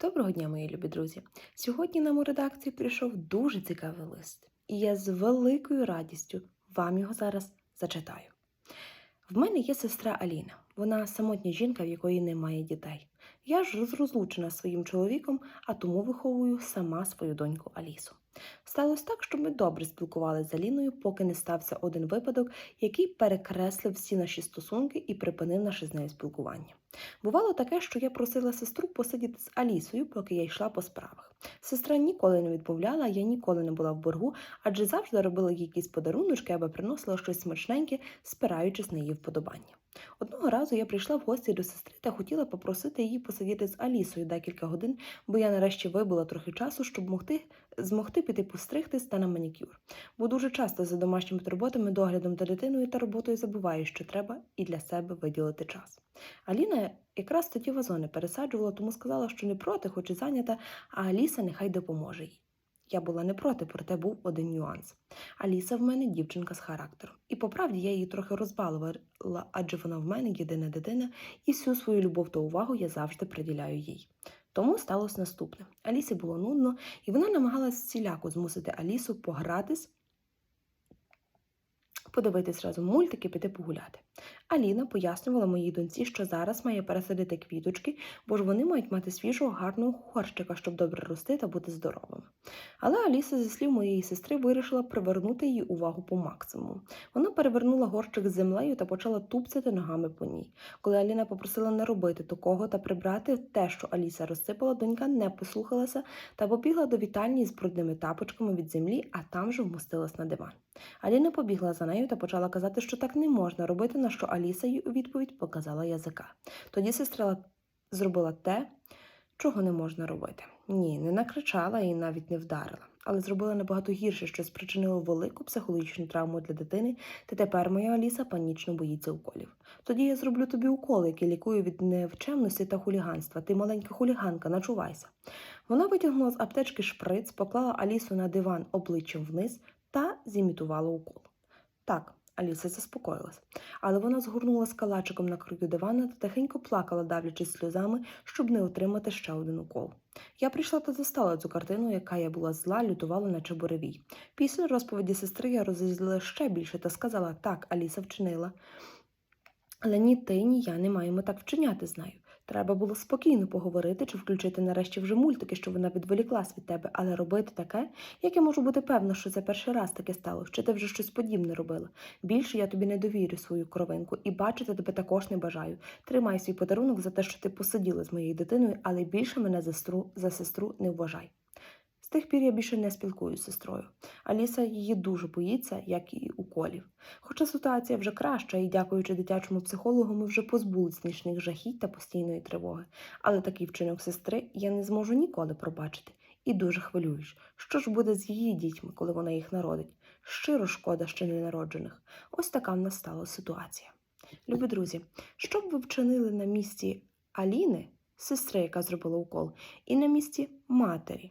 Доброго дня, мої любі друзі! Сьогодні нам у редакції прийшов дуже цікавий лист, і я з великою радістю вам його зараз зачитаю. В мене є сестра Аліна. Вона самотня жінка, в якої немає дітей. Я ж розлучена своїм чоловіком, а тому виховую сама свою доньку Алісу. Сталося так, що ми добре спілкувалися з Аліною, поки не стався один випадок, який перекреслив всі наші стосунки і припинив наше з нею спілкування. Бувало таке, що я просила сестру посидіти з Алісою, поки я йшла по справах. Сестра ніколи не відмовляла, я ніколи не була в боргу, адже завжди робила якісь подаруночки або приносила щось смачненьке, спираючись на її вподобання. Одного разу я прийшла в гості до сестри та хотіла попросити її посидіти з Алісою декілька годин, бо я нарешті вибула трохи часу, щоб могти, змогти піти постригтись та на манікюр. Бо дуже часто за домашніми турботами, доглядом за дитиною та роботою забуваю, що треба і для себе виділити час. Аліна якраз тоді вазони пересаджувала, тому сказала, що не проти, хоч і зайнята, а Аліса нехай допоможе їй. Я була не проти, проте був один нюанс. Аліса в мене дівчинка з характером. І по правді я її трохи розбалувала, адже вона в мене єдина дитина, і всю свою любов та увагу я завжди приділяю їй. Тому сталося наступне: Алісі було нудно, і вона намагалась всіляко змусити Алісу погратись, подивитись разом мультики, піти погуляти. Аліна пояснювала моїй доньці, що зараз має пересадити квіточки, бо ж вони мають мати свіжого гарного хорщика, щоб добре рости та бути здоровими. Але Аліса, зі слів моєї сестри, вирішила привернути її увагу по максимуму. Вона перевернула горщик з землею та почала тупцяти ногами по ній. Коли Аліна попросила не робити такого та прибрати те, що Аліса розсипала, донька не послухалася та побігла до вітальні з брудними тапочками від землі, а там же вмостилась на диван. Аліна побігла за нею та почала казати, що так не можна робити, на що Аліса їй у відповідь показала язика. Тоді сестра зробила те, чого не можна робити. Ні, не накричала і навіть не вдарила, але зробила набагато гірше, що спричинило велику психологічну травму для дитини, та тепер моя Аліса панічно боїться уколів. Тоді я зроблю тобі укол, який лікує від невчемності та хуліганства. Ти маленька хуліганка, начувайся. Вона витягнула з аптечки шприц, поклала Алісу на диван обличчям вниз та зімітувала укол. Так, Аліса заспокоїлась, але вона згорнула калачиком на краю дивана та тихенько плакала, давлячись сльозами, щоб не отримати ще один укол. Я прийшла та застала цю картину, яка я була зла, лютувала, наче буревій. Після розповіді сестри я розізлила ще більше та сказала так, Аліса вчинила. Але ні ти, ні я не маємо так вчиняти з нею. Треба було спокійно поговорити чи включити нарешті вже мультики, щоб вона відволіклась від тебе, але робити таке, як я можу бути певна, що це перший раз таке стало, що ти вже щось подібне робила. Більше я тобі не довірю свою кровинку і бачити тебе також не бажаю. Тримай свій подарунок за те, що ти посиділа з моєю дитиною, але більше мене за сестру, за сестру не вважай. З тих пір я більше не спілкуюся з сестрою. Аліса її дуже боїться, як і уколів. Хоча ситуація вже краща, і, дякуючи дитячому психологу, ми вже позбулись нічних жахіть та постійної тривоги. Але такий вчинок сестри я не зможу ніколи пробачити. І дуже хвилююсь, що ж буде з її дітьми, коли вона їх народить. Щиро шкода ще ненароджених. Ось така в нас стала ситуація. Любі друзі, що б ви вчинили на місці Аліни, сестри, яка зробила укол, і на місці матері?